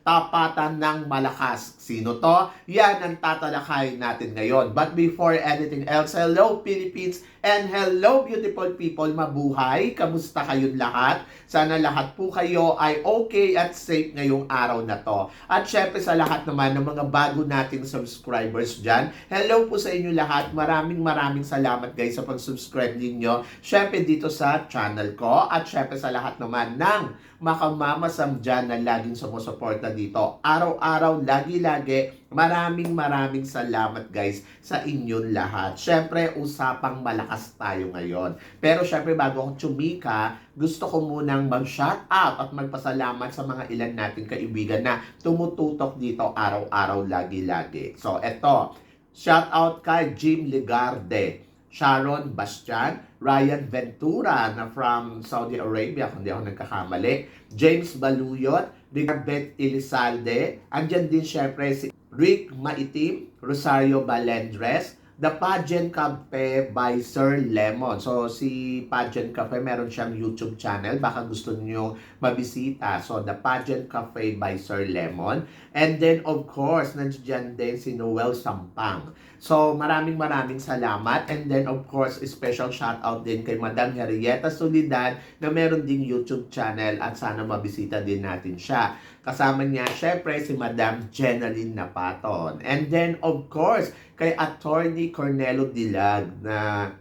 tapatan ng malakas. Sino to? Yan ang tatalakayin natin ngayon. But before anything else, hello Philippines and hello beautiful people. Mabuhay! Kamusta kayong lahat? Sana lahat po kayo ay okay at safe ngayong araw na to. At syempre sa lahat naman ng mga bago nating subscribers dyan, hello po sa inyo lahat. Maraming maraming salamat guys sa pag-subscribe ninyo. Syempre dito sa channel ko at syempre sa lahat naman ng makamamasam dyan na laging sumusuporta dito. Araw-araw, lagi-lagi, maraming maraming salamat guys sa inyong lahat. Syempre, usapang malakas tayo ngayon. Pero syempre, bago ako tsumika, gusto ko munang mag-shout out at magpasalamat sa mga ilan nating kaibigan na tumututok dito araw-araw, lagi-lagi. So, eto, shout out kay Jim Ligarde, Sharon Bastian, Ryan Ventura na from Saudi Arabia, kung di ako nagkakamali, James Baluyot, Bigarbet Elizalde, andyan din syempre si Rick Maitim, Rosario Balendres, The Pageant Cafe by Sir Lemon. So, si Pageant Cafe, meron siyang YouTube channel. Baka gusto niyo mabisita. So, The Pageant Cafe by Sir Lemon. And then, of course, nandiyan din si Noel Sampang. So, maraming maraming salamat. And then, of course, special shout out din kay Madam Henrietta Solidad na meron ding YouTube channel at sana mabisita din natin siya. Kasama niya, syempre, si Madam Jenaline Napaton. And then, of course, kay Attorney Cornelo Dilag na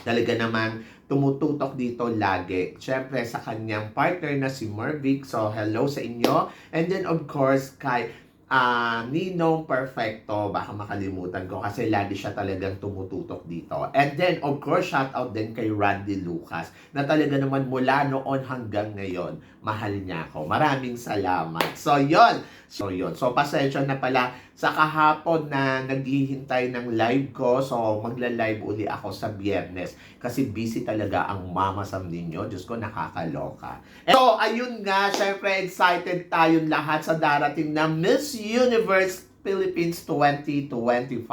talaga naman tumututok dito lagi. Syempre, sa kanyang partner na si Mervic. So, hello sa inyo. And then, of course, kay ah Ninong Perfecto, baka makalimutan ko kasi lagi siya talagang tumututok dito. And then, of course, shout out din kay Randy Lucas na talaga naman mula noon hanggang ngayon, mahal niya ako. Maraming salamat. So, yon So, yon So, pasensya na pala sa kahapon na naghihintay ng live ko. So, magla-live uli ako sa biyernes kasi busy talaga ang mamasam ninyo. Diyos ko, nakakaloka. So, ayun nga, syempre excited tayong lahat sa darating na Miss Universe Philippines 2025.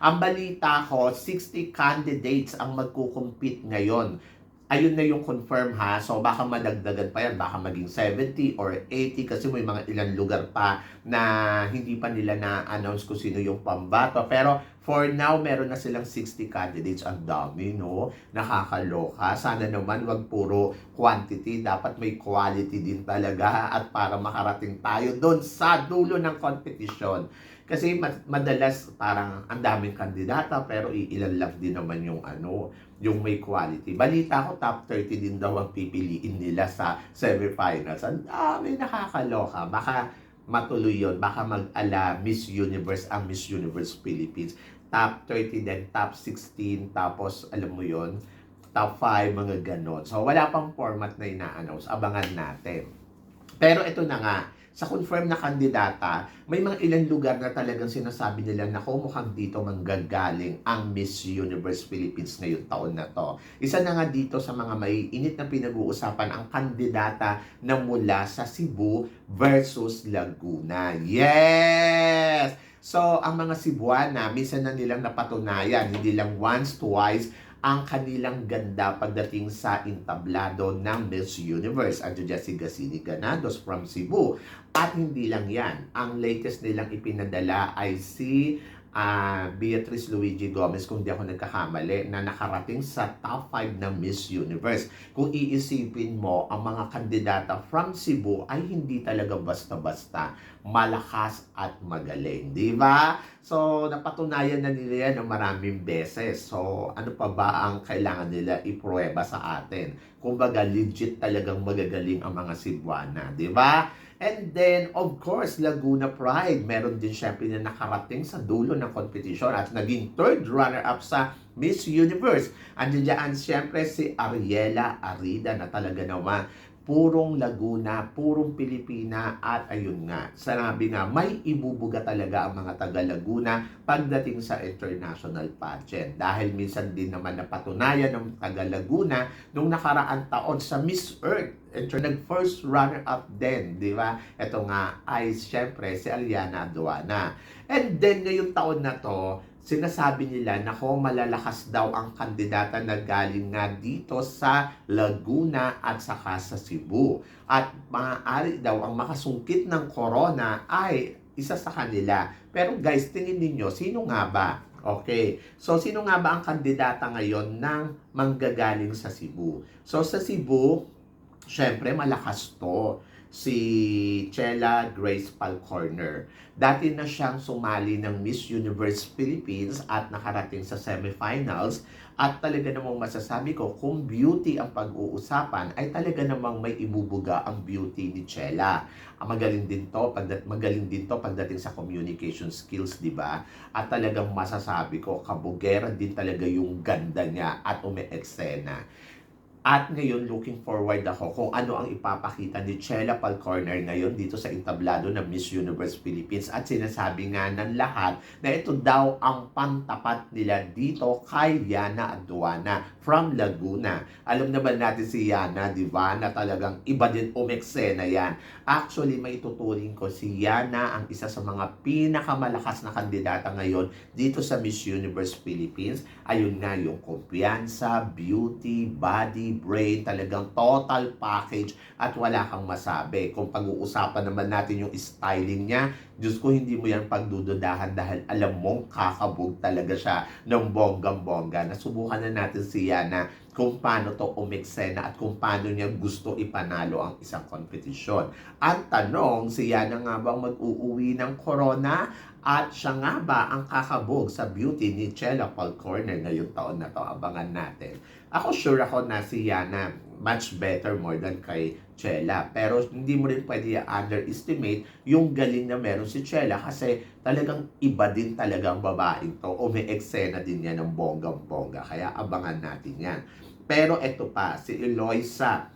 Ang balita ko, 60 candidates ang magkukumpit ngayon. Ayun na yung confirm ha. So baka madagdagan pa yan. Baka maging 70 or 80 kasi may mga ilang lugar pa na hindi pa nila na-announce kung sino yung pambato. Pero for now, meron na silang 60 candidates. Ang dami, no? Nakakaloka. Sana naman wag puro quantity. Dapat may quality din talaga at para makarating tayo doon sa dulo ng competition. Kasi mad- madalas parang ang daming kandidata pero iilan lang din naman yung ano, yung may quality. Balita ko top 30 din daw ang pipiliin nila sa semifinals. Ang dami nakakaloka. Baka matuloy yon Baka mag-ala Miss Universe ang Miss Universe Philippines. Top 30 then top 16 tapos alam mo yon top 5 mga ganon. So wala pang format na ina-announce. Abangan natin. Pero ito na nga, sa confirm na kandidata, may mga ilang lugar na talagang sinasabi nila na mukhang dito manggagaling ang Miss Universe Philippines ngayong taon na to. Isa na nga dito sa mga may init na pinag-uusapan ang kandidata na mula sa Cebu versus Laguna. Yes! So, ang mga Cebuana, minsan na nilang napatunayan, hindi lang once, twice, ang kanilang ganda pagdating sa entablado ng Miss Universe. Andiyan dyan si Gasini Ganados from Cebu. At hindi lang yan. Ang latest nilang ipinadala ay si ah, Beatrice Luigi Gomez, kung di ako nagkakamali, na nakarating sa top 5 ng Miss Universe. Kung iisipin mo, ang mga kandidata from Cebu ay hindi talaga basta-basta malakas at magaling. Di ba? So, napatunayan na nila yan ng maraming beses. So, ano pa ba ang kailangan nila ipruweba sa atin? Kumbaga, legit talagang magagaling ang mga Cebuana. Di ba? And then, of course, Laguna Pride. Meron din syempre na nakarating sa dulo ng competition at naging third runner-up sa Miss Universe. Andiyan dyan syempre si Ariela Arida na talaga naman purong Laguna, purong Pilipina at ayun nga, sanabi nga may ibubuga talaga ang mga taga Laguna pagdating sa international pageant. Dahil minsan din naman napatunayan ng taga Laguna nung nakaraan taon sa Miss Earth nag first runner up din, di ba? Ito nga ay syempre si Aliana Aduana. And then ngayong taon na to, sinasabi nila na kung malalakas daw ang kandidata na galing nga dito sa Laguna at saka sa Cebu. At maaari daw ang makasungkit ng corona ay isa sa kanila. Pero guys, tingin ninyo, sino nga ba? Okay. So, sino nga ba ang kandidata ngayon ng manggagaling sa Cebu? So, sa Cebu, syempre malakas to si Chela Grace Falconer. Dati na siyang sumali ng Miss Universe Philippines at nakarating sa semifinals at talaga namang masasabi ko kung beauty ang pag-uusapan ay talaga namang may ibubuga ang beauty ni Chela. Ang magaling din to, pagdat magaling din to pagdating sa communication skills, di ba? At talagang masasabi ko, kabugera din talaga yung ganda niya at ume-eksena. At ngayon, looking forward ako kung ano ang ipapakita ni Chela Falconer ngayon dito sa entablado ng Miss Universe Philippines. At sinasabi nga ng lahat na ito daw ang pantapat nila dito kay Yana Aduana from Laguna. Alam naman natin si Yana, di ba, na talagang iba din umeksena yan. Actually, may tuturing ko si Yana ang isa sa mga pinakamalakas na kandidata ngayon dito sa Miss Universe Philippines. Ayun nga yung kumpiyansa, beauty, body, brain, talagang total package at wala kang masabi. Kung pag-uusapan naman natin yung styling niya, Diyos ko hindi mo yan pagdududahan dahil alam mong kakabog talaga siya ng bonggang-bongga. Nasubukan na natin si Yana kung paano to umeksena at kung paano niya gusto ipanalo ang isang kompetisyon. Ang tanong, si Yana nga bang mag-uuwi ng corona? At siya nga ba ang kakabog sa beauty ni Chela Falconer ngayong taon na to? Abangan natin. Ako sure ako na si Yana much better more than kay Chela. Pero hindi mo rin pwede underestimate yung galing na meron si Chela kasi talagang iba din talaga ang babaeng to. O may eksena din yan ng bonggang-bongga. Kaya abangan natin yan. Pero eto pa, si Eloisa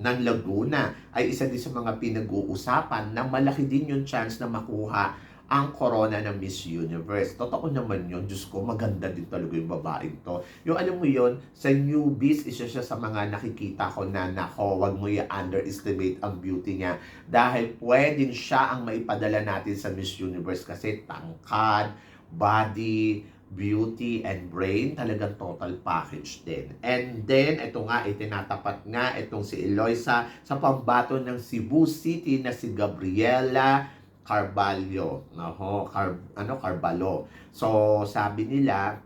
ng Laguna ay isa din sa mga pinag-uusapan na malaki din yung chance na makuha ang corona ng Miss Universe. Totoo naman yun. Diyos ko, maganda din talaga yung babaeng to. Yung alam mo yun, sa newbies, isa siya sa mga nakikita ko na nako, wag mo i-underestimate ang beauty niya. Dahil pwedeng siya ang maipadala natin sa Miss Universe kasi tangkad, body, beauty and brain, talagang total package din. And then, ito nga, itinatapat nga itong si Eloisa sa pambato ng Cebu City na si Gabriela Carvalho. Naho, Car, ano, Carvalho. So, sabi nila,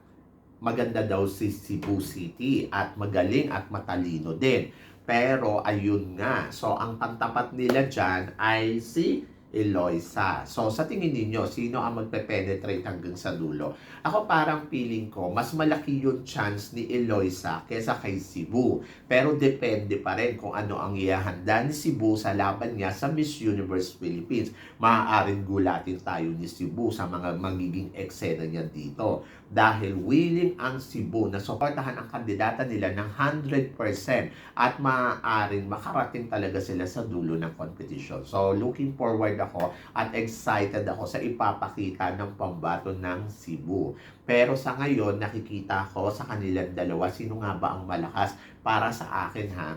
maganda daw si Cebu City at magaling at matalino din. Pero, ayun nga. So, ang pantapat nila dyan ay si Eloisa. So, sa tingin ninyo, sino ang magpe-penetrate hanggang sa dulo? Ako parang feeling ko, mas malaki yung chance ni Eloisa kesa kay Cebu. Pero depende pa rin kung ano ang ihahanda ni Cebu sa laban niya sa Miss Universe Philippines. Maaaring gulatin tayo ni Cebu sa mga magiging eksena niya dito. Dahil willing ang Cebu na suportahan ang kandidata nila ng 100% at maaaring makarating talaga sila sa dulo ng competition. So, looking forward ako at excited ako sa ipapakita ng pambato ng Cebu. Pero sa ngayon, nakikita ko sa kanilang dalawa, sino nga ba ang malakas para sa akin ha?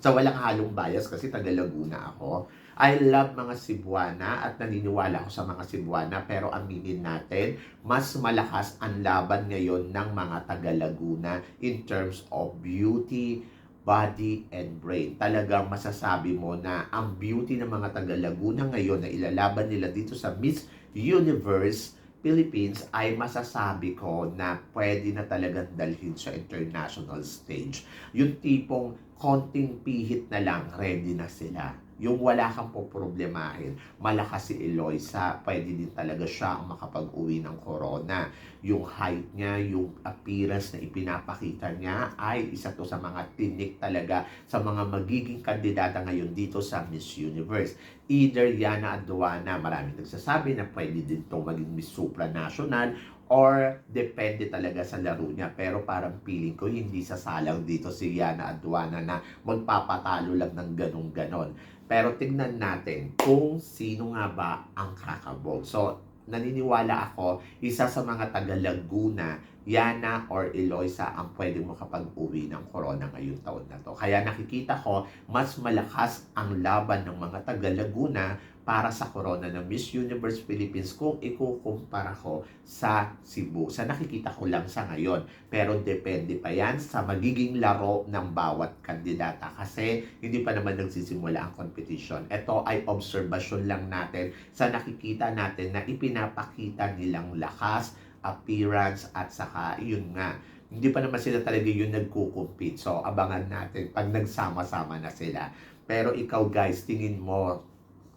Sa walang halong bias kasi taga Laguna ako. I love mga Cebuana at naniniwala ako sa mga Cebuana pero aminin natin, mas malakas ang laban ngayon ng mga taga Laguna in terms of beauty, body, and brain. Talagang masasabi mo na ang beauty ng mga taga Laguna ngayon na ilalaban nila dito sa Miss Universe Philippines ay masasabi ko na pwede na talagang dalhin sa international stage. Yung tipong konting pihit na lang, ready na sila. Yung wala kang poproblemahin, malakas si Eloisa, pwede din talaga siya ang makapag-uwi ng corona. Yung height niya, yung appearance na ipinapakita niya ay isa to sa mga tinik talaga sa mga magiging kandidata ngayon dito sa Miss Universe. Either Yana Aduana, marami nagsasabi na pwede din itong maging Miss Supranational or depende talaga sa laro niya. Pero parang feeling ko hindi sasalang dito si Yana Aduana na magpapatalo lang ng ganong-ganon. Pero tignan natin kung sino nga ba ang kakabog. So, naniniwala ako, isa sa mga taga Laguna, Yana or Eloisa ang pwedeng makapag-uwi ng corona ngayong taon na to. Kaya nakikita ko, mas malakas ang laban ng mga taga Laguna para sa corona ng Miss Universe Philippines kung ikukumpara ko sa Cebu. Sa nakikita ko lang sa ngayon. Pero depende pa yan sa magiging laro ng bawat kandidata kasi hindi pa naman nagsisimula ang competition. Ito ay observation lang natin sa nakikita natin na ipinapakita nilang lakas, appearance at saka yun nga hindi pa naman sila talaga yung nagkukumpit. So, abangan natin pag nagsama-sama na sila. Pero ikaw guys, tingin mo,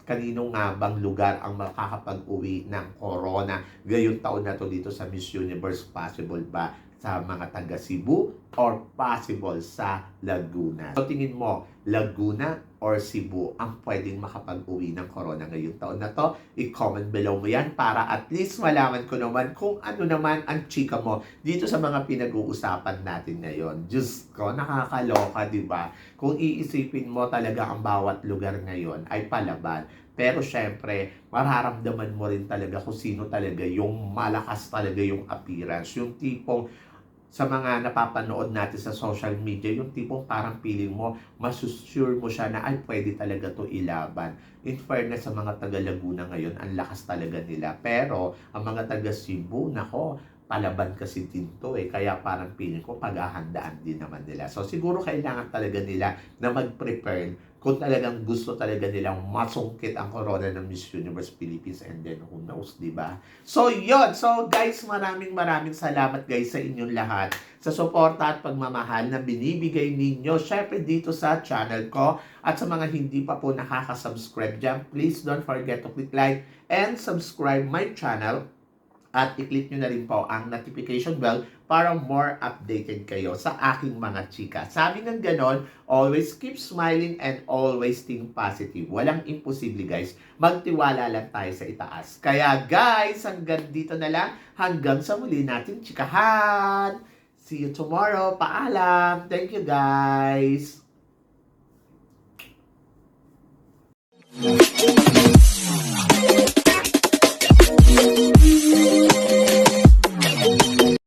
kanino nga bang lugar ang makakapag-uwi ng corona ngayong taon na to dito sa Miss Universe? Possible ba sa mga taga Cebu or possible sa Laguna? So tingin mo, Laguna or Cebu ang pwedeng makapag-uwi ng corona ngayong taon na to? I-comment below mo yan para at least malaman ko naman kung ano naman ang chika mo dito sa mga pinag-uusapan natin ngayon. Diyos ko, nakakaloka, di ba? Kung iisipin mo talaga ang bawat lugar ngayon ay palaban. Pero syempre, mararamdaman mo rin talaga kung sino talaga yung malakas talaga yung appearance. Yung tipong sa mga napapanood natin sa social media, yung tipong parang feeling mo, masusure mo siya na ay pwede talaga to ilaban. In fairness sa mga taga Laguna ngayon, ang lakas talaga nila. Pero ang mga taga Cebu, nako, palaban kasi din to eh. Kaya parang feeling ko paghahandaan din naman nila. So siguro kailangan talaga nila na mag-prepare kung talagang gusto talaga nilang masungkit ang corona ng Miss Universe Philippines and then who knows, di ba? So, yun. So, guys, maraming maraming salamat guys sa inyong lahat sa suporta at pagmamahal na binibigay ninyo. Syempre dito sa channel ko at sa mga hindi pa po nakaka-subscribe dyan, please don't forget to click like and subscribe my channel at i-click nyo na rin po ang notification bell para more updated kayo sa aking mga chika. Sabi ng ganon, always keep smiling and always think positive. Walang imposible guys. Magtiwala lang tayo sa itaas. Kaya guys, hanggang dito na lang. Hanggang sa muli natin chikahan. See you tomorrow. Paalam. Thank you guys.